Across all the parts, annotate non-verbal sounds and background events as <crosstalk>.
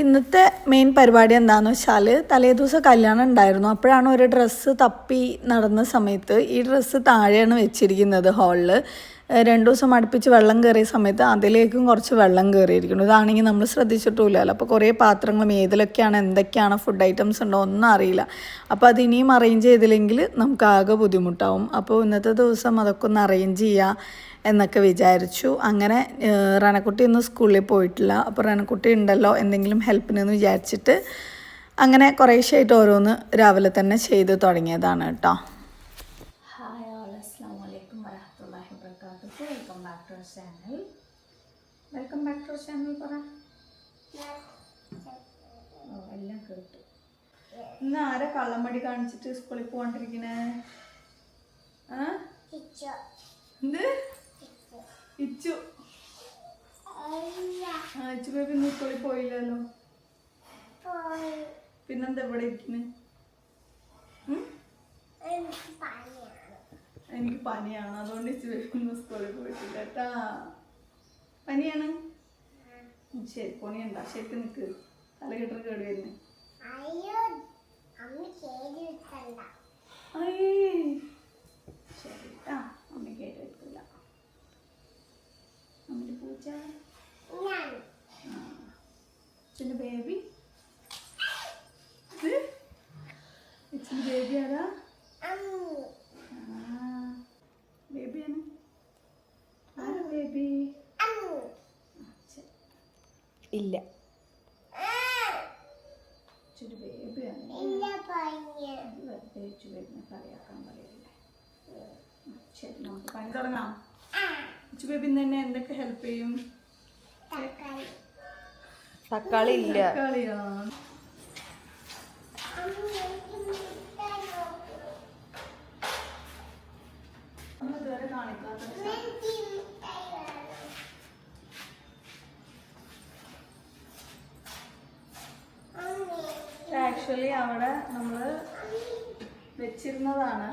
ഇന്നത്തെ മെയിൻ പരിപാടി എന്താണെന്ന് വെച്ചാൽ തലേദിവസം കല്യാണം ഉണ്ടായിരുന്നു. അപ്പോഴാണ് ഒരു ഡ്രസ്സ് തപ്പി നടന്ന സമയത്ത് ഈ ഡ്രസ്സ് താഴെയാണ് വെച്ചിരിക്കുന്നത് ഹാളിൽ രണ്ടു ദിവസം അടുപ്പിച്ച് വെള്ളം കയറിയ സമയത്ത് അതിലേക്കും കുറച്ച് വെള്ളം കയറിയിരിക്കുന്നു. ഇതാണെങ്കിൽ നമ്മൾ ശ്രദ്ധിച്ചിട്ടുമില്ലല്ലോ. അപ്പോൾ കുറേ പാത്രങ്ങളും ഏതിലൊക്കെയാണ് എന്തൊക്കെയാണ് ഫുഡ് ഐറ്റംസ് ഉണ്ടോ ഒന്നും അറിയില്ല. അപ്പോൾ അത് ഇനിയും അറേഞ്ച് ചെയ്തില്ലെങ്കിൽ നമുക്ക് ആകെ ബുദ്ധിമുട്ടാവും. അപ്പോൾ ഇന്നത്തെ ദിവസം അതൊക്കെ ഒന്ന് അറേഞ്ച് ചെയ്യുക. എന്നൊക്കെ വിചാരിച്ചു. അങ്ങനെ റണക്കുട്ടി ഒന്നും സ്കൂളിൽ പോയിട്ടില്ല. അപ്പോൾ റണക്കുട്ടി ഉണ്ടല്ലോ എന്തെങ്കിലും ഹെൽപ്പിനെന്ന് വിചാരിച്ചിട്ട് അങ്ങനെ കുറേശ്ശായിട്ട് ഓരോന്ന് രാവിലെ തന്നെ ചെയ്ത് തുടങ്ങിയതാണ് കേട്ടോ. ഹായ് ഓൾ അസ്സാം വലൈക്കും വരഹമുല്ലാഹി വബർക്കാത്തു welcome back to channel welcome back to channel പറ. എല്ലാം കേട്ടു. ഇന്ന് ആരാ കള്ളമടി കാണിച്ചിട്ട് സ്കൂളിൽ പോകാണ്ടിരിക്കണേ എന്ത്? ഇച്ചു. ഇച്ചു ബേബി സ്കൂളിൽ പോയില്ലല്ലോ. പിന്നെന്താ ഇവിടെ ഇരിക്കണേ? എനിക്ക് പനിയാണ്. അതുകൊണ്ട് ഇച്ചു ബേബി ഇന്ന് സ്കൂളിൽ പോയിട്ടില്ല കേട്ടാ. പനിയാണ്? ശരി പണിയുണ്ടാ ശരിക്കും നിക്ക്. തല കെട്ടർ കേട് വരുന്നേ. അയ്യേ. ശരി പൂച്ച ഇച്ചിന്റെ ബേബി ഇച്ചിന്റെ ബേബി ആരാ? ബേബിയാണ് ആരാ ബേബി ഇല്ല. ഇച്ചിരി ബേബിയാണ് വെറുതെ ഇച്ചു ബേബിനെ കളിയാക്കാൻ പറയല്ലേ. ശരി നമുക്ക് പണി തുടങ്ങാം. ഇച്ചു ബേബി തന്നെ എന്തൊക്കെ ഹെൽപ്പ് ചെയ്യും? തക്കാളി. ഇല്ല. കാണിക്കാത്ത ആക്ച്വലി അവിടെ നമ്മൾ വെച്ചിരുന്നതാണ്.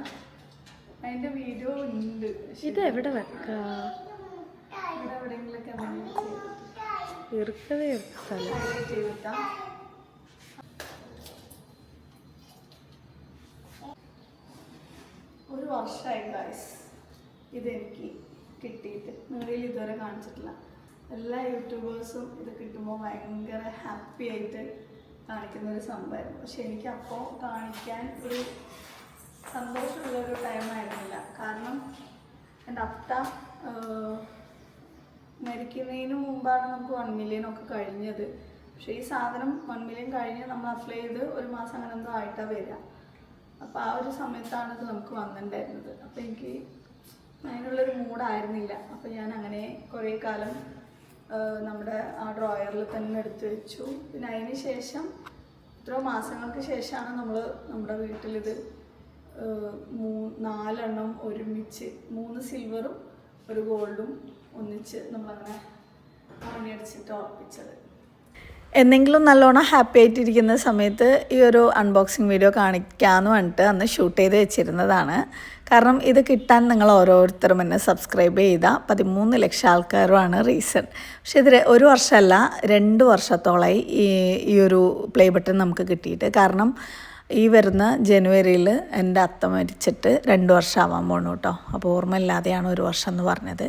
അതിന്റെ വീഡിയോ ഉണ്ട്. ഇത് എവിടെ വെക്കാ ഇവിടെ എവിടെയെങ്കിലൊക്കെ എന്തെങ്കിലും ഇറുക്കതേ ഒരു വർഷമായി ഗായ്സ് ഇതെനിക്ക് കിട്ടിയിട്ട്. നിങ്ങളിൽ ഇതുവരെ കാണിച്ചിട്ടില്ല. എല്ലാ യൂട്യൂബേഴ്സും ഇത് കിട്ടുമ്പോൾ ഭയങ്കര ഹാപ്പി ആയിട്ട് കാണിക്കുന്ന ഒരു സംഭവമായിരുന്നു. പക്ഷെ എനിക്ക് അപ്പോൾ കാണിക്കാൻ ഒരു സന്തോഷമുള്ള ഒരു ടൈമായിരുന്നില്ല കാരണം എന്റെ അത്ത മരിക്കുന്നതിന് മുമ്പാണ് നമുക്ക് വൺ മില്യൺ ഒക്കെ കഴിഞ്ഞത്. പക്ഷേ ഈ സാധനം വൺ മില്യൺ കഴിഞ്ഞ് നമ്മൾ അപ്ലൈ ചെയ്ത് ഒരു മാസം അങ്ങനെ എന്തോ ആയിട്ടാണ് വരിക. അപ്പോൾ ആ ഒരു സമയത്താണ് ഇത് നമുക്ക് വന്നിട്ടുണ്ടായിരുന്നത്. അപ്പോൾ എനിക്ക് അതിനുള്ളൊരു മൂഡായിരുന്നില്ല. അപ്പോൾ ഞാൻ അങ്ങനെ കുറേ കാലം നമ്മുടെ ആ ഡ്രോയറിൽ തന്നെ എടുത്തു വെച്ചു. പിന്നെ അതിന് ശേഷം എത്രയോ മാസങ്ങൾക്ക് ശേഷമാണ് നമ്മൾ നമ്മുടെ വീട്ടിലിത് മൂ നാലെണ്ണം ഒരുമിച്ച് മൂന്ന് സിൽവറും ഒരു ഗോൾഡും ഒന്നിച്ച് നമ്മളങ്ങനെ പണിയടിച്ചിട്ട് ഉറപ്പിച്ചത്. എന്തെങ്കിലും നല്ലോണം ഹാപ്പി ആയിട്ടിരിക്കുന്ന സമയത്ത് ഈ ഒരു അൺബോക്സിങ് വീഡിയോ കാണിക്കാമെന്ന് പറഞ്ഞിട്ട് അന്ന് ഷൂട്ട് ചെയ്ത് വെച്ചിരുന്നതാണ്. കാരണം ഇത് കിട്ടാൻ നിങ്ങൾ ഓരോരുത്തരും എന്നെ സബ്സ്ക്രൈബ് ചെയ്ത പതിമൂന്ന് ലക്ഷം ആൾക്കാരുമാണ് റീസൺ പക്ഷേ ഇത് ഒരു വർഷമല്ല രണ്ട് വർഷത്തോളമായി ഈ ഈ ഒരു പ്ലേ ബട്ടൺ നമുക്ക് കിട്ടിയിട്ട്. കാരണം ഈ വരുന്ന ജനുവരിയിൽ എന്റെ അത്ത മരിച്ചിട്ട് രണ്ട് ആവാൻ പോണു കേട്ടോ അപ്പോൾ ഓർമ്മയില്ലാതെയാണ് ഒരു വർഷം എന്ന് പറഞ്ഞത്.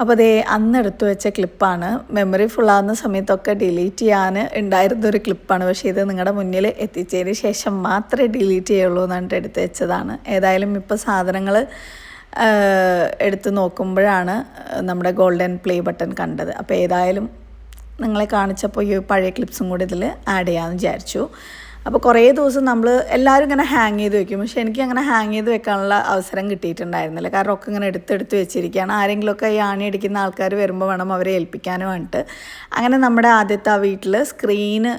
അപ്പോൾ അതേ അന്ന് എടുത്തു വെച്ച ക്ലിപ്പാണ്. മെമ്മറി ഫുള്ളാകുന്ന സമയത്തൊക്കെ ഡിലീറ്റ് ചെയ്യാൻ ഉണ്ടായിരുന്ന ഒരു ക്ലിപ്പാണ്. പക്ഷേ ഇത് നിങ്ങളുടെ മുന്നിൽ എത്തിച്ചതിന് ശേഷം മാത്രമേ ഡിലീറ്റ് ചെയ്യുള്ളൂ എന്നാണ് എടുത്ത് വെച്ചതാണ്. ഏതായാലും ഇപ്പോൾ സാധനങ്ങൾ എടുത്ത് നോക്കുമ്പോഴാണ് നമ്മുടെ ഗോൾഡൻ പ്ലേ ബട്ടൺ കണ്ടത്. അപ്പോൾ ഏതായാലും നിങ്ങളെ കാണിച്ചപ്പോൾ ഈ പഴയ ക്ലിപ്സും കൂടി ഇതിൽ ആഡ് ചെയ്യാമെന്ന് വിചാരിച്ചു. അപ്പോൾ കുറേ ദിവസം നമ്മൾ എല്ലാവരും ഇങ്ങനെ ഹാങ് ചെയ്ത് വെക്കും. പക്ഷേ എനിക്ക് അങ്ങനെ ഹാങ് ചെയ്ത് വെക്കാനുള്ള അവസരം കിട്ടിയിട്ടുണ്ടായിരുന്നില്ല. കാരണം ഒക്കെ ഇങ്ങനെ എടുത്തെടുത്ത് വെച്ചിരിക്കുകയാണ്. ആരെങ്കിലുമൊക്കെ ഈ ആണി അടിക്കുന്ന ആൾക്കാർ വരുമ്പോൾ വേണം അവരെ ഏൽപ്പിക്കാനും വേണ്ടിട്ട് അങ്ങനെ നമ്മുടെ ആദ്യത്തെ ആ വീട്ടിൽ സ്ക്രീന്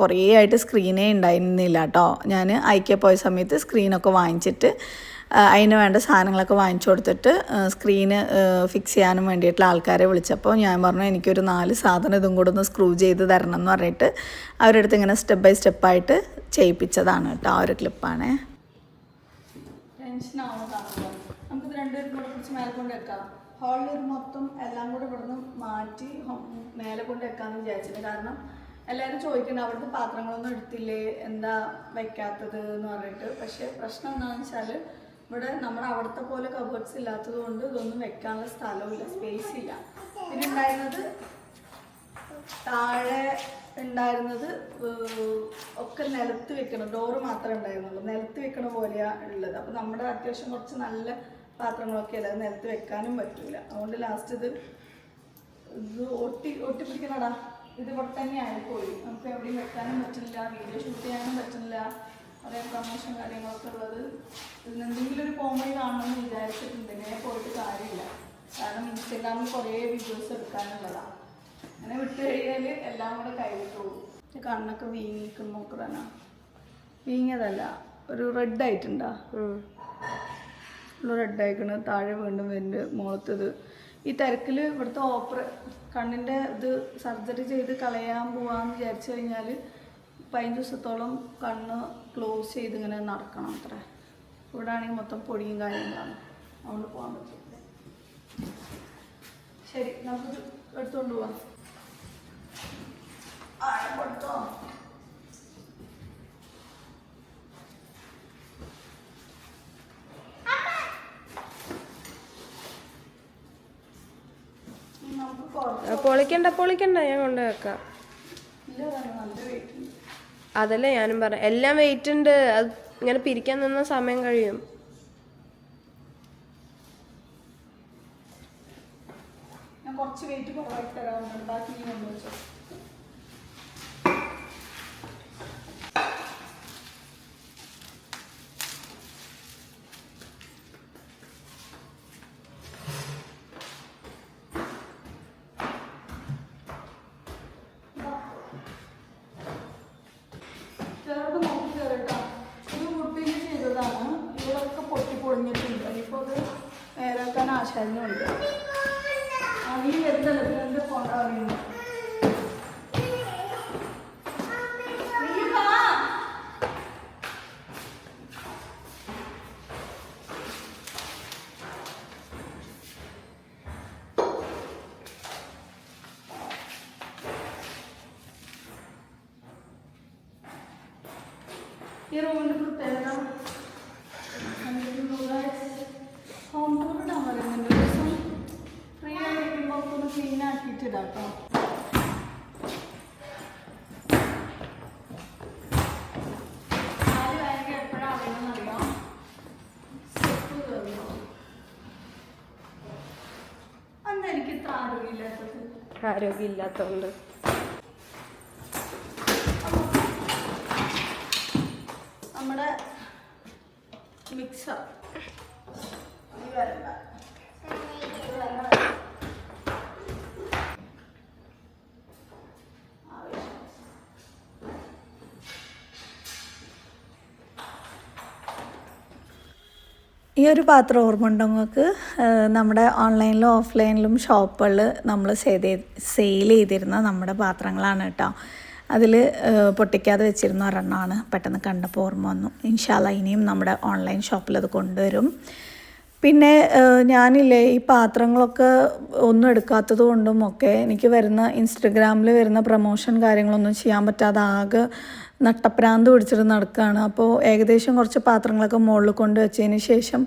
കുറേ ആയിട്ട് സ്ക്രീനേ ഉണ്ടായിരുന്നില്ല കേട്ടോ. ഞാൻ ഐക്യ പോയ സമയത്ത് സ്ക്രീനൊക്കെ വാങ്ങിച്ചിട്ട് അതിന് വേണ്ട സാധനങ്ങളൊക്കെ വാങ്ങിച്ചു കൊടുത്തിട്ട് സ്ക്രീന് ഫിക്സ് ചെയ്യാനും വേണ്ടിയിട്ടുള്ള ആൾക്കാരെ വിളിച്ചപ്പോൾ ഞാൻ പറഞ്ഞു എനിക്കൊരു നാല് സാധനം ഇതും കൂടെ ഒന്ന് സ്ക്രൂ ചെയ്ത് തരണം എന്ന് പറഞ്ഞിട്ട് അവരുടെ അടുത്ത് ഇങ്ങനെ സ്റ്റെപ്പ് ബൈ സ്റ്റെപ്പായിട്ട് ചെയ്യിപ്പിച്ചതാണ് കേട്ടോ ആ ഒരു ക്ലിപ്പാണേ ഹാളിൽ ഇത് മൊത്തം എല്ലാം കൂടെ ഇവിടുന്ന് മാറ്റി മേലെ കൊണ്ട് വെക്കാമെന്ന് വിചാരിച്ചത് കാരണം എല്ലാവരും ചോദിക്കുന്നുണ്ട് അവിടുത്തെ പാത്രങ്ങളൊന്നും എടുത്തില്ലേ എന്താ വെക്കാത്തത് എന്ന് പറഞ്ഞിട്ട്. പക്ഷേ പ്രശ്നം എന്താണെന്ന് വെച്ചാൽ ഇവിടെ നമ്മുടെ അവിടുത്തെ പോലെ കബേർഡ്സ് ഇല്ലാത്തത് കൊണ്ട് ഇതൊന്നും വെക്കാനുള്ള സ്ഥലമില്ല സ്പേസ് ഇല്ല. പിന്നെ ഉണ്ടായിരുന്നത് താഴെ ഉണ്ടായിരുന്നത് ഒക്കെ നിലത്ത് വെക്കണം ഡോറ് മാത്രമേ ഉണ്ടായിരുന്നുള്ളൂ. നിലത്ത് വെക്കണ പോലെയാണ് ഉള്ളത്. അപ്പോൾ നമ്മുടെ അത്യാവശ്യം കുറച്ച് നല്ല പാത്രങ്ങളൊക്കെ അല്ല അത് നിലത്ത് വെക്കാനും പറ്റില്ല അതുകൊണ്ട് ലാസ്റ്റ് ഇത് ഇത് ഒട്ടി ഒട്ടിപ്പിടിക്കണടാ. ഇത് ഇവിടെ തന്നെ ആയിപ്പോയി നമുക്ക് എവിടെയും വെക്കാനും പറ്റില്ല വീഡിയോ ഷൂട്ട് ചെയ്യാനും പറ്റില്ല. കുറേ പ്രൊമോഷൻ കാര്യങ്ങളൊക്കെ ഉള്ളത്. ഇതിനെന്തെങ്കിലും ഒരു കോമഡി കാണണമെന്ന് വിചാരിച്ചിട്ടുണ്ട്. ഇങ്ങനെ പോയിട്ട് കാര്യമില്ല. കാരണം ഇൻസ്റ്റഗ്രാമിൽ കുറേ വീഡിയോസ് എടുക്കാനുള്ളതാണ് അങ്ങനെ വിട്ട് കഴിഞ്ഞാൽ എല്ലാം കൂടെ പോകും കണ്ണൊക്കെ വീങ്ങിക്കും നോക്കുന്ന വീങ്ങിയതല്ല ഒരു റെഡ് ആയിട്ടുണ്ടാ? റെഡ് ആയിക്കണ്. താഴെ വീണ്ടും വരുന്നുണ്ട് മുഖത്തത്. ഈ തിരക്കിൽ ഇവിടുത്തെ ഓപ്പറ കണ്ണിന്റെ ഇത് സർജറി ചെയ്ത് കളയാൻ പോവാന്ന് വിചാരിച്ചു കഴിഞ്ഞാൽ പതിനഞ്ച് ദിവസത്തോളം കണ്ണ് ക്ലോസ് ചെയ്ത് ഇങ്ങനെ നടക്കണം അത്ര. ഇവിടെ ആണെങ്കിൽ മൊത്തം പൊടിയും കാര്യങ്ങളാണ്. അതുകൊണ്ട് പോകാൻ പറ്റില്ല. ശരി നമുക്ക് എടുത്തുകൊണ്ട് പോവാം. കൊടുത്തോ? പൊളിക്കണ്ട പൊളിക്കണ്ട ഞാൻ കൊണ്ടുവെക്കാം ഇല്ല നല്ല വെയിറ്റ് അതല്ലേ ഞാനും പറ എല്ലാം വെയിറ്റ് ഉണ്ട്. അത് ഇങ്ങനെ പിരിക്കാൻ നിന്ന സമയം കഴിയും. കുറച്ച് വെയിറ്റ് കുറവായിട്ട് ബാക്കി ആ നീ വരുന്നല്ലോ എന്ത് പോണ്ട പറയുന്നു ഈ റൂമിന്റെ പ്രത്യേകത ഹോം ടൂർ ഇടാൻ പറയുന്നുണ്ട് ഒരു ദിവസം ഫ്രീ ആയിരിക്കുമ്പോൾ ഒന്ന് ക്ലീൻ ആക്കിയിട്ട് ഇടാം കേട്ടോ ആര് ഭയങ്കര എപ്പോഴാണ് അറിയണമെന്നറിയാം സ്റ്റെപ്പ് കയറുമ്പോൾ അന്ന് എനിക്ക് ഇത്ര ആരോഗ്യമില്ലാത്തത്. ആരോഗ്യം ഇല്ലാത്തോണ്ട് നമ്മുടെ മിക്സർ ഈ ഒരു പാത്രം ഓർമ്മ ഉണ്ടോ നിങ്ങൾക്ക്? നമ്മുടെ ഓൺലൈനിലും ഓഫ്ലൈനിലും ഷോപ്പുകളിൽ നമ്മൾ സെയിൽ ചെയ്തിരുന്ന നമ്മുടെ പാത്രങ്ങളാണ് കേട്ടോ. അതിൽ പൊട്ടിക്കാതെ വെച്ചിരുന്ന ഒരെണ്ണമാണ് പെട്ടെന്ന് കണ്ടപ്പോൾ ഓർമ്മ വന്നു. ഇൻഷാല്ല ഇനിയും നമ്മുടെ ഓൺലൈൻ ഷോപ്പിൽ അത് കൊണ്ടുവരും. പിന്നെ ഞാനില്ലേ ഈ പാത്രങ്ങളൊക്കെ ഒന്നും എടുക്കാത്തത് കൊണ്ടും ഒക്കെ എനിക്ക് വരുന്ന ഇൻസ്റ്റഗ്രാമിൽ വരുന്ന പ്രൊമോഷൻ കാര്യങ്ങളൊന്നും ചെയ്യാൻ പറ്റാതെ ആകെ നട്ടപ്രാന്ത് പിടിച്ചിട്ട് നടക്കുകയാണ് അപ്പോൾ ഏകദേശം കുറച്ച് പാത്രങ്ങളൊക്കെ മുകളിൽ കൊണ്ട് വെച്ചതിന് ശേഷം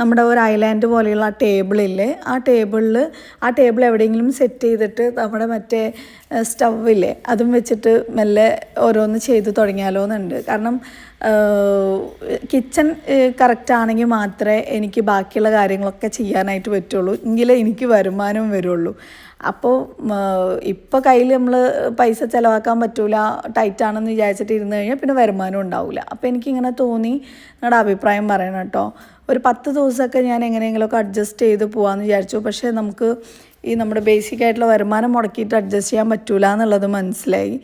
നമ്മുടെ ഒരു ഐലാൻഡ് പോലെയുള്ള ആ ടേബിളില്ലേ ആ ടേബിളിൽ ആ ടേബിൾ എവിടെയെങ്കിലും സെറ്റ് ചെയ്തിട്ട് നമ്മുടെ മറ്റേ സ്റ്റൗവില്ലേ അതും വെച്ചിട്ട് മെല്ലെ ഓരോന്ന് ചെയ്ത് തുടങ്ങിയാലോ എന്നുണ്ട് കാരണം കിച്ചൺ കറക്റ്റ് ആണെങ്കിൽ മാത്രമേ എനിക്ക് ബാക്കിയുള്ള കാര്യങ്ങളൊക്കെ ചെയ്യാനായിട്ട് പറ്റുള്ളൂ. എങ്കിലേ എനിക്ക് വരുമാനം വരുള്ളൂ. അപ്പോൾ ഇപ്പോൾ കയ്യിൽ നമ്മൾ പൈസ ചിലവാക്കാൻ പറ്റൂല ടൈറ്റാണെന്ന് വിചാരിച്ചിട്ട് ഇരുന്ന് കഴിഞ്ഞാൽ പിന്നെ വരുമാനം ഉണ്ടാവില്ല അപ്പോൾ എനിക്കിങ്ങനെ തോന്നി നിങ്ങളുടെ അഭിപ്രായം പറയണം കേട്ടോ. ഒരു പത്ത് ദിവസമൊക്കെ ഞാൻ എങ്ങനെയെങ്കിലുമൊക്കെ അഡ്ജസ്റ്റ് ചെയ്ത് പോകാമെന്ന് വിചാരിച്ചു. പക്ഷേ നമുക്ക് ഈ നമ്മുടെ ബേസിക് ആയിട്ടുള്ള വരുമാനം മുടക്കിയിട്ട് അഡ്ജസ്റ്റ് ചെയ്യാൻ പറ്റൂല എന്നുള്ളത് മനസ്സിലായി.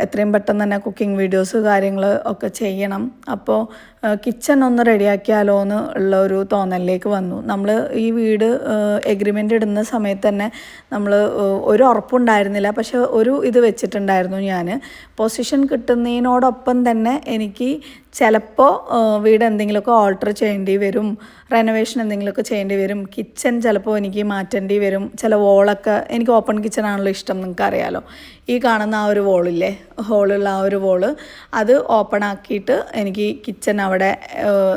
എത്രയും പെട്ടെന്ന് തന്നെ കുക്കിംഗ് വീഡിയോസ് കാര്യങ്ങൾ ഒക്കെ ചെയ്യണം. അപ്പോൾ കിച്ചൺ ഒന്ന് റെഡിയാക്കിയാലോ എന്ന് ഉള്ള ഒരു തോന്നലിലേക്ക് വന്നു. നമ്മൾ ഈ വീട് എഗ്രിമെന്റ് ഇടുന്ന സമയത്ത് തന്നെ നമ്മൾ ഒരു ഉറപ്പുണ്ടായിരുന്നില്ല. പക്ഷെ ഒരു ഇത് വെച്ചിട്ടുണ്ടായിരുന്നു ഞാൻ പൊസിഷൻ കിട്ടുന്നതിനോടൊപ്പം തന്നെ എനിക്ക് ചിലപ്പോൾ വീട് എന്തെങ്കിലുമൊക്കെ ഓൾട്ടർ ചെയ്യേണ്ടി വരും റെനോവേഷൻ എന്തെങ്കിലുമൊക്കെ ചെയ്യേണ്ടി വരും കിച്ചൺ ചിലപ്പോൾ എനിക്ക് മാറ്റേണ്ടി വരും ചില വോളൊക്കെ എനിക്ക് ഓപ്പൺ കിച്ചൺ ആണല്ലോ ഇഷ്ടം നിങ്ങൾക്ക് അറിയാലോ. ഈ കാണുന്ന ആ ഒരു വോളില്ലേ ഹോളുള്ള ആ ഒരു വോൾ അത് ഓപ്പൺ ആക്കിയിട്ട് എനിക്ക് കിച്ചൺ അവിടെ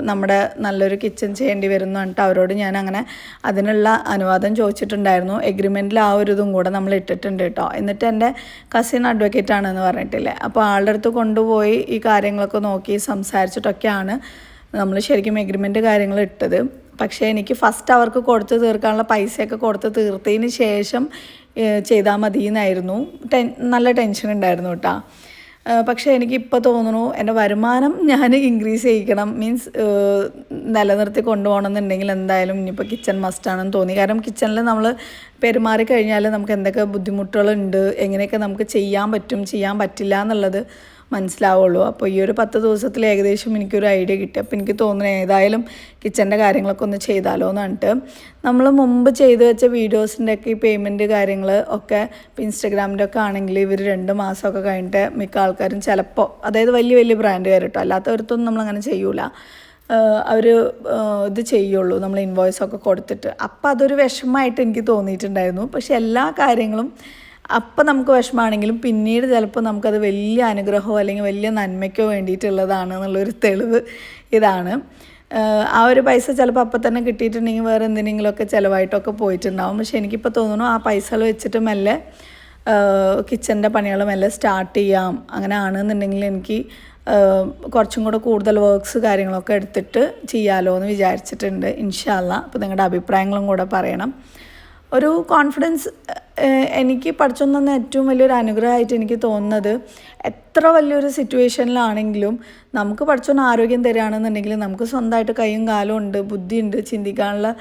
നമ്മുടെ നല്ലൊരു കിച്ചൺ ചെയ്യേണ്ടി വരുന്നു എന്നിട്ട് അവരോട് ഞാൻ അങ്ങനെ അതിനുള്ള അനുവാദം ചോദിച്ചിട്ടുണ്ടായിരുന്നു. എഗ്രിമെന്റിൽ ആ ഒരു ഇതും കൂടെ നമ്മൾ ഇട്ടിട്ടുണ്ട് കേട്ടോ എന്നിട്ട് എന്റെ കസിൻ അഡ്വക്കേറ്റ് ആണെന്ന് പറഞ്ഞിട്ടില്ലേ? അപ്പോൾ ആളുടെ അടുത്ത് കൊണ്ടുപോയി ഈ കാര്യങ്ങളൊക്കെ നോക്കി സംസാരിച്ചിട്ടൊക്കെയാണ് നമ്മൾ ശരിക്കും എഗ്രിമെന്റ് കാര്യങ്ങൾ ഇട്ടത്. പക്ഷേ എനിക്ക് ഫസ്റ്റ് അവർക്ക് കൊടുത്ത് തീർക്കാനുള്ള പൈസയൊക്കെ കൊടുത്ത് തീർത്തതിന് ശേഷം ചെയ്താൽ മതി എന്നായിരുന്നു ടെൻ നല്ല ടെൻഷൻ ഉണ്ടായിരുന്നു കേട്ടോ പക്ഷേ എനിക്കിപ്പോൾ തോന്നുന്നു എന്റെ വരുമാനം ഞാൻ ഇൻക്രീസ് ചെയ്യിക്കണം. മീൻസ് നിലനിർത്തി കൊണ്ടുപോകണം എന്നുണ്ടെങ്കിൽ എന്തായാലും ഇനിയിപ്പോൾ കിച്ചൺ മസ്റ്റാണെന്ന് തോന്നി. കാരണം കിച്ചണിൽ നമ്മൾ പെരുമാറി കഴിഞ്ഞാൽ നമുക്ക് എന്തൊക്കെ ബുദ്ധിമുട്ടുകളുണ്ട് എങ്ങനെയൊക്കെ നമുക്ക് ചെയ്യാൻ പറ്റും ചെയ്യാൻ പറ്റില്ല എന്നുള്ളത് മനസ്സിലാവുള്ളൂ. അപ്പോൾ ഈ ഒരു പത്ത് ദിവസത്തിൽ ഏകദേശം എനിക്കൊരു ഐഡിയ കിട്ടി. അപ്പോൾ എനിക്ക് തോന്നുന്നത് ഏതായാലും കിച്ചന്റെ കാര്യങ്ങളൊക്കെ ഒന്ന് ചെയ്താലോ എന്ന് പറഞ്ഞിട്ട്. നമ്മൾ മുമ്പ് ചെയ്തു വെച്ച വീഡിയോസിന്റെ ഒക്കെ ഈ പേയ്മെന്റ് കാര്യങ്ങൾ ഒക്കെ ഇപ്പോൾ ഇൻസ്റ്റഗ്രാമിന്റെ ഒക്കെ ആണെങ്കിൽ ഇവർ രണ്ട് മാസമൊക്കെ കഴിഞ്ഞിട്ട് മിക്ക ആൾക്കാരും ചിലപ്പോൾ അതായത് വലിയ വലിയ ബ്രാൻഡുകാർ കേട്ടോ അല്ലാത്തവരത്തൊന്നും നമ്മളങ്ങനെ ചെയ്യൂല. അവർ ഇത് ചെയ്യുള്ളൂ നമ്മൾ ഇൻവോയ്സ് ഒക്കെ കൊടുത്തിട്ട്. അപ്പം അതൊരു വിഷമമായിട്ട് എനിക്ക് തോന്നിയിട്ടുണ്ടായിരുന്നു. പക്ഷെ എല്ലാ കാര്യങ്ങളും അപ്പം നമുക്ക് വിഷമമാണെങ്കിലും പിന്നീട് ചിലപ്പോൾ നമുക്കത് വലിയ അനുഗ്രഹമോ അല്ലെങ്കിൽ വലിയ നന്മയ്ക്കോ വേണ്ടിയിട്ടുള്ളതാണ് എന്നുള്ളൊരു തെളിവ് ഇതാണ്. ആ ഒരു പൈസ ചിലപ്പോൾ അപ്പം തന്നെ കിട്ടിയിട്ടുണ്ടെങ്കിൽ വേറെ എന്തിനെങ്കിലുമൊക്കെ ചിലവായിട്ടൊക്കെ പോയിട്ടുണ്ടാവും. പക്ഷെ എനിക്കിപ്പോൾ തോന്നുന്നു ആ പൈസകൾ വെച്ചിട്ട് മെല്ലെ കിച്ചന്റെ പണികൾ മെല്ലെ സ്റ്റാർട്ട് ചെയ്യാം. അങ്ങനെ ആണെന്നുണ്ടെങ്കിൽ എനിക്ക് കുറച്ചും കൂടെ കൂടുതൽ വർക്ക്സ് കാര്യങ്ങളൊക്കെ എടുത്തിട്ട് ചെയ്യാമല്ലോ എന്ന് വിചാരിച്ചിട്ടുണ്ട്. ഇൻഷാല്ല അപ്പോൾ നിങ്ങളുടെ അഭിപ്രായങ്ങളും കൂടെ പറയണം. ഒരു കോൺഫിഡൻസ് എനിക്ക് പഠിച്ചൊന്നു തന്ന ഏറ്റവും വലിയൊരു അനുഗ്രഹമായിട്ട് എനിക്ക് തോന്നുന്നത് എത്ര വലിയൊരു സിറ്റുവേഷനിലാണെങ്കിലും നമുക്ക് പഠിച്ചൊന്ന് ആരോഗ്യം തരികയാണെന്നുണ്ടെങ്കിൽ നമുക്ക് സ്വന്തമായിട്ട് കൈയും കാലും ഉണ്ട് ബുദ്ധിയുണ്ട് ചിന്തിക്കാനുള്ള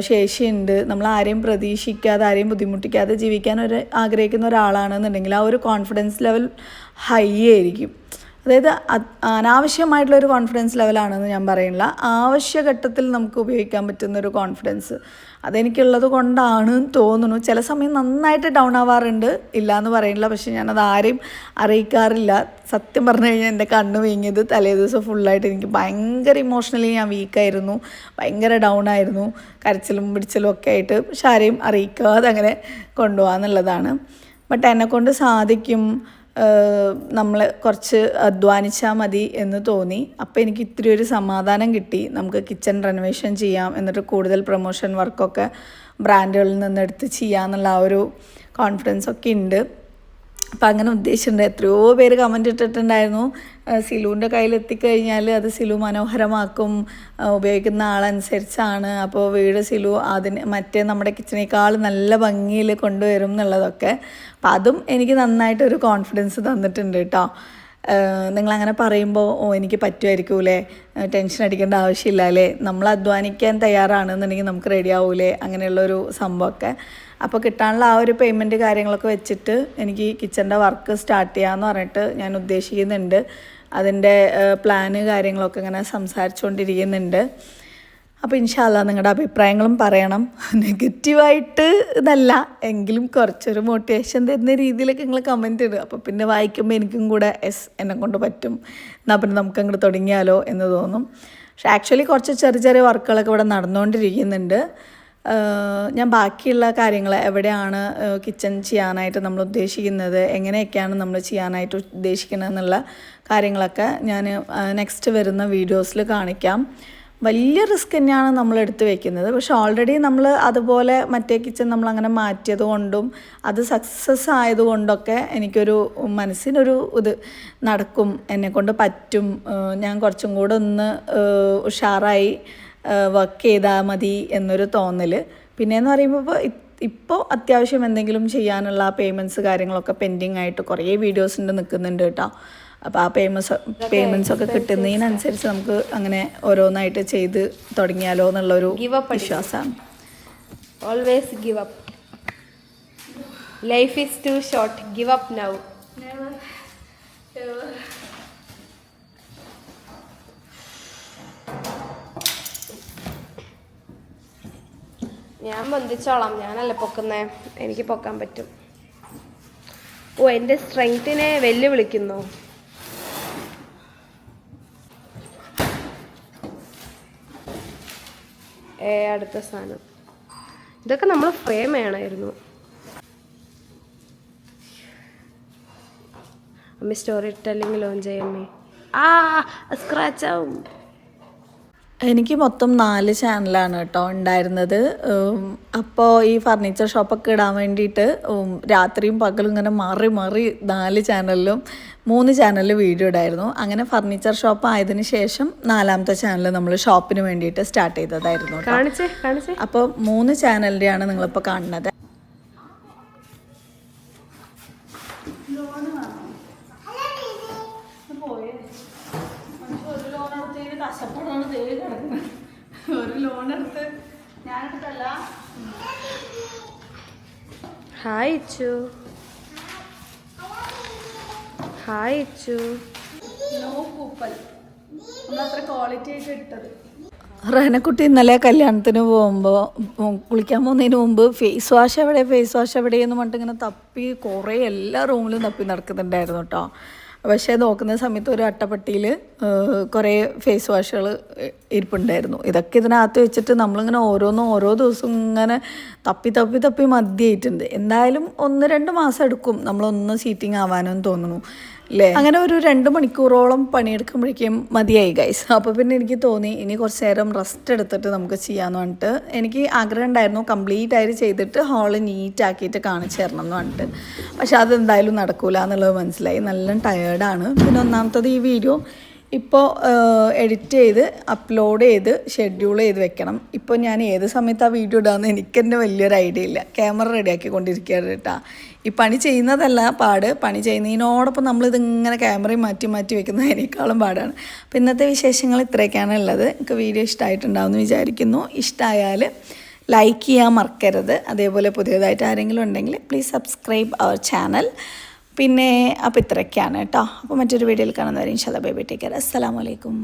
ശേഷിയുണ്ട് നമ്മൾ ആരെയും പ്രതീക്ഷിക്കാതെ ആരെയും ബുദ്ധിമുട്ടിക്കാതെ ജീവിക്കാൻ ഒരു ആഗ്രഹിക്കുന്ന ഒരാളാണെന്നുണ്ടെങ്കിൽ ആ ഒരു കോൺഫിഡൻസ് ലെവൽ ഹൈ ആയിരിക്കും. അതായത് അത് അനാവശ്യമായിട്ടുള്ള ഒരു കോൺഫിഡൻസ് ലെവലാണെന്ന് ഞാൻ പറയുന്നില്ല. ആവശ്യഘട്ടത്തിൽ നമുക്ക് ഉപയോഗിക്കാൻ പറ്റുന്ന ഒരു കോൺഫിഡൻസ് അതെനിക്കുള്ളത് കൊണ്ടാണ് തോന്നുന്നു. ചില സമയം നന്നായിട്ട് ഡൗൺ ആവാറുണ്ട്. ഇല്ല എന്ന് പറയുന്നില്ല. പക്ഷെ ഞാനത് ആരെയും അറിയിക്കാറില്ല. സത്യം പറഞ്ഞു കഴിഞ്ഞാൽ എന്റെ കണ്ണ് വീങ്ങിയത് തലേ ദിവസം ഫുള്ളായിട്ട് എനിക്ക് ഭയങ്കര ഇമോഷണലി ഞാൻ വീക്കായിരുന്നു ഭയങ്കര ഡൗൺ ആയിരുന്നു. കരച്ചിലും പിടിച്ചിലും ഒക്കെ ആയിട്ട് പക്ഷെ ആരെയും അറിയിക്കാതെ അങ്ങനെ കൊണ്ടുപോകാന്നുള്ളതാണ് ബട്ട് എന്നെക്കൊണ്ട് സാധിക്കും. നമ്മൾ കുറച്ച് അധ്വാനിച്ചാൽ മതി എന്ന് തോന്നി. അപ്പോൾ എനിക്ക് ഇത്തിരി ഒരു സമാധാനം കിട്ടി. നമുക്ക് കിച്ചൺ റെനോവേഷൻ ചെയ്യാം എന്നിട്ട് കൂടുതൽ പ്രൊമോഷൻ വർക്കൊക്കെ ബ്രാൻഡുകളിൽ നിന്ന് എടുത്ത് ചെയ്യാമെന്നുള്ള ആ ഒരു കോൺഫിഡൻസ് ഒക്കെ ഉണ്ട് അപ്പം അങ്ങനെ ഉദ്ദേശിച്ചിട്ടുണ്ട്. എത്രയോ പേര് കമന്റ് ഇട്ടിട്ടുണ്ടായിരുന്നു. സിലുവിന്റെ കയ്യിൽ എത്തിക്കഴിഞ്ഞാൽ അത് സിലു മനോഹരമാക്കും. ഉപയോഗിക്കുന്ന ആളനുസരിച്ചാണ്. അപ്പോൾ വീട് സിലു അതിന് മറ്റേ നമ്മുടെ കിച്ചണേക്കാൾ നല്ല ഭംഗിയിൽ കൊണ്ടുവരും എന്നുള്ളതൊക്കെ. അപ്പം അതും എനിക്ക് നന്നായിട്ടൊരു കോൺഫിഡൻസ് തന്നിട്ടുണ്ട് കേട്ടോ നിങ്ങളങ്ങനെ പറയുമ്പോൾ ഓ എനിക്ക് പറ്റുമായിരിക്കൂലേ ടെൻഷൻ അടിക്കേണ്ട ആവശ്യമില്ല അല്ലേ? നമ്മൾ അധ്വാനിക്കാൻ തയ്യാറാണെന്നുണ്ടെങ്കിൽ നമുക്ക് റെഡി ആവൂലേ? അങ്ങനെയുള്ളൊരു സംഭവമൊക്കെ അപ്പോൾ കിട്ടാനുള്ള ആ ഒരു പേയ്മെന്റ് കാര്യങ്ങളൊക്കെ വെച്ചിട്ട് എനിക്ക് കിച്ചന്റെ വർക്ക് സ്റ്റാർട്ട് ചെയ്യാമെന്ന് പറഞ്ഞിട്ട് ഞാൻ ഉദ്ദേശിക്കുന്നുണ്ട്. അതിന്റെ പ്ലാന് കാര്യങ്ങളൊക്കെ ഇങ്ങനെ സംസാരിച്ചുകൊണ്ടിരിക്കുന്നുണ്ട് അപ്പോൾ ഇൻഷാല്ല നിങ്ങളുടെ അഭിപ്രായങ്ങളും പറയണം. <laughs> നെഗറ്റീവായിട്ട് ഇതല്ല. എങ്കിലും കുറച്ചൊരു മോട്ടിവേഷൻ തരുന്ന രീതിയിലൊക്കെ നിങ്ങൾ കമന്റ് ഇടുക അപ്പോൾ പിന്നെ വായിക്കുമ്പോൾ എനിക്കും കൂടെ എസ് എന്നെ കൊണ്ട് പറ്റും. എന്നാൽ പിന്നെ നമുക്ക് അങ്ങോട്ട് തുടങ്ങിയാലോ എന്ന് തോന്നും. പക്ഷേ ആക്ച്വലി കുറച്ച് ചെറിയ ചെറിയ വർക്കുകളൊക്കെ ഇവിടെ നടന്നുകൊണ്ടിരിക്കുന്നുണ്ട് ഞാൻ ബാക്കിയുള്ള കാര്യങ്ങൾ എവിടെയാണ് കിച്ചൺ ചെയ്യാനായിട്ട് നമ്മൾ ഉദ്ദേശിക്കുന്നത് എങ്ങനെയൊക്കെയാണ് നമ്മൾ ചെയ്യാനായിട്ട് ഉദ്ദേശിക്കുന്നത് എന്നുള്ള കാര്യങ്ങളൊക്കെ ഞാൻ നെക്സ്റ്റ് വരുന്ന വീഡിയോസിൽ കാണിക്കാം. വലിയ റിസ്ക് തന്നെയാണ് നമ്മൾ എടുത്ത് വെക്കുന്നത്. പക്ഷെ ഓൾറെഡി നമ്മൾ അതുപോലെ മറ്റേ കിച്ചൺ നമ്മൾ അങ്ങനെ മാറ്റിയത് കൊണ്ടും അത് സക്സസ് ആയതുകൊണ്ടൊക്കെ എനിക്കൊരു മനസ്സിനൊരു ഇത് നടക്കും എന്നെക്കൊണ്ട് പറ്റും. ഞാൻ കുറച്ചും കൂടെ ഒന്ന് ഉഷാറായി വർക്ക് ചെയ്താൽ മതി എന്നൊരു തോന്നൽ പിന്നെയെന്ന് പറയുമ്പോൾ ഇപ്പോൾ ഇപ്പോൾ അത്യാവശ്യം എന്തെങ്കിലും ചെയ്യാനുള്ള പേയ്മെന്റ്സ് കാര്യങ്ങളൊക്കെ പെൻഡിങ് ആയിട്ട് കുറേ വീഡിയോസ് ഉണ്ട് നിൽക്കുന്നുണ്ട് കേട്ടോ. അപ്പോൾ ആ പേയ്മെൻസ് പേയ്മെന്റ്സ് ഒക്കെ കിട്ടുന്നതിനനുസരിച്ച് നമുക്ക് അങ്ങനെ ഓരോന്നായിട്ട് ചെയ്ത് തുടങ്ങിയാലോ എന്നുള്ളൊരു വിശ്വാസമാണ് always give up life is too short Give up now. ഞാൻ ബന്ധിച്ചോളാം. ഞാനല്ലേ പൊക്കുന്നേ? എനിക്ക് പൊക്കാൻ പറ്റും. ഓ എന്റെ സ്ട്രെങ്ത്തിനെ വെല്ലുവിളിക്കുന്നു. ഏ അടുത്ത സാധനം. ഇതൊക്കെ നമ്മൾ ഫ്രെയിം ചെയ്യണമായിരുന്നു അമ്മ സ്റ്റോറി ടെല്ലിങ് ലോഞ്ച് ചെയ്യമ്മേ. ആ സ്ക്രാച്ച് ആവും. എനിക്ക് മൊത്തം നാല് ചാനലാണ് കേട്ടോ ഉണ്ടായിരുന്നത്. അപ്പോൾ ഈ ഫർണിച്ചർ ഷോപ്പൊക്കെ ഇടാൻ വേണ്ടിയിട്ട് രാത്രിയും പകലും ഇങ്ങനെ മാറി മാറി നാല് ചാനലിലും മൂന്ന് ചാനലിൽ വീഡിയോ ഇടായിരുന്നു. അങ്ങനെ ഫർണിച്ചർ ഷോപ്പ് ആയതിനു ശേഷം നാലാമത്തെ ചാനൽ നമ്മൾ ഷോപ്പിന് വേണ്ടിയിട്ട് സ്റ്റാർട്ട് ചെയ്തതായിരുന്നു അപ്പോൾ മൂന്ന് ചാനലിന്റെയാണ് നിങ്ങളിപ്പോൾ കാണുന്നത്. കഷ്ടപ്പാടാണ് ദേ ഒരു ലോൺ എടുത്ത് ഞാനെടുത്തല്ല hi Ichu hi Ichu no പൂപ്പൽ നമ്മളത്ര ക്വാളിറ്റി ആയിട്ട് ഇട്ടത്. റഹനക്കുട്ടി ഇന്നലെ കല്യാണത്തിന് പോകുമ്പോൾ കുളിക്കാൻ പോകുന്നതിന് മുമ്പ് ഫേസ് വാഷ് എവിടെ ഫേസ് വാഷ് എവിടെ എന്ന് പറഞ്ഞിട്ട് ഇങ്ങനെ തപ്പി കുറേ എല്ലാ റൂമിലും തപ്പി നടക്കുന്നുണ്ടായിരുന്നു കേട്ടോ പക്ഷേ നോക്കുന്ന സമയത്ത് ഒരു അട്ടപ്പെട്ടിയിൽ കുറേ ഫേസ് വാഷുകൾ ഇരിപ്പുണ്ടായിരുന്നു. ഇതൊക്കെ ഇതിനകത്ത് വെച്ചിട്ട് നമ്മളിങ്ങനെ ഓരോന്നും ഓരോ ദിവസവും ഇങ്ങനെ തപ്പി തപ്പി തപ്പി മതിയായിട്ടുണ്ട്. എന്തായാലും ഒന്ന് രണ്ട് മാസം എടുക്കും നമ്മളൊന്ന് സീറ്റിംഗ് ആവാനും തോന്നുന്നു. അങ്ങനെ ഒരു രണ്ട് മണിക്കൂറോളം പണിയെടുക്കുമ്പോഴേക്കും മതിയായി ഗൈസ് അപ്പോൾ പിന്നെ എനിക്ക് തോന്നി ഇനി കുറച്ച് നേരം റെസ്റ്റ് എടുത്തിട്ട് നമുക്ക് ചെയ്യാന്ന് പറഞ്ഞിട്ട്. എനിക്ക് ആഗ്രഹം ഉണ്ടായിരുന്നു കംപ്ലീറ്റ് ആയിട്ട് ചെയ്തിട്ട് ഹാൾ നീറ്റ് ആക്കിയിട്ട് കാണിച്ചു തരണം എന്ന് പറഞ്ഞിട്ട്. പക്ഷെ അതെന്തായാലും നടക്കൂല എന്നുള്ളത് മനസ്സിലായി. നല്ല ടയേർഡാണ് പിന്നെ ഒന്നാമത്തത് ഈ വീഡിയോ ഇപ്പോൾ എഡിറ്റ് ചെയ്ത് അപ്ലോഡ് ചെയ്ത് ഷെഡ്യൂൾ ചെയ്ത് വെക്കണം. ഇപ്പോൾ ഞാൻ ഏത് സമയത്ത് ആ വീഡിയോ ഇടാമെന്ന് എനിക്ക് തന്നെ വലിയൊരു ഐഡിയ ഇല്ല. ക്യാമറ റെഡിയാക്കിക്കൊണ്ടിരിക്കുകയാണ് കേട്ടോ. ഈ പണി ചെയ്യുന്നതല്ല പാട്. പണി ചെയ്യുന്നതിനോടൊപ്പം നമ്മളിതിങ്ങനെ ക്യാമറയും മാറ്റി മാറ്റി വെക്കുന്നതിനേക്കാളും പാടാണ്. അപ്പോൾ ഇന്നത്തെ വിശേഷങ്ങൾ ഇത്രയൊക്കെയാണ് ഉള്ളത്. എനിക്ക് വീഡിയോ ഇഷ്ടമായിട്ടുണ്ടാവുമെന്ന് വിചാരിക്കുന്നു. ഇഷ്ടമായാൽ ലൈക്ക് ചെയ്യാൻ മറക്കരുത്. അതേപോലെ പുതിയതായിട്ട് ആരെങ്കിലും ഉണ്ടെങ്കിൽ പ്ലീസ് സബ്സ്ക്രൈബ് അവർ ചാനൽ പിന്നെ അപ്പോൾ ഇത്രയൊക്കെയാണ് കേട്ടോ. അപ്പോൾ മറ്റൊരു വീഡിയോയിൽ കാണുന്നവരെ ഇൻഷാല്ല ബൈ ബൈ ടേക്ക് കെയർ അസ്സലാമലൈക്കും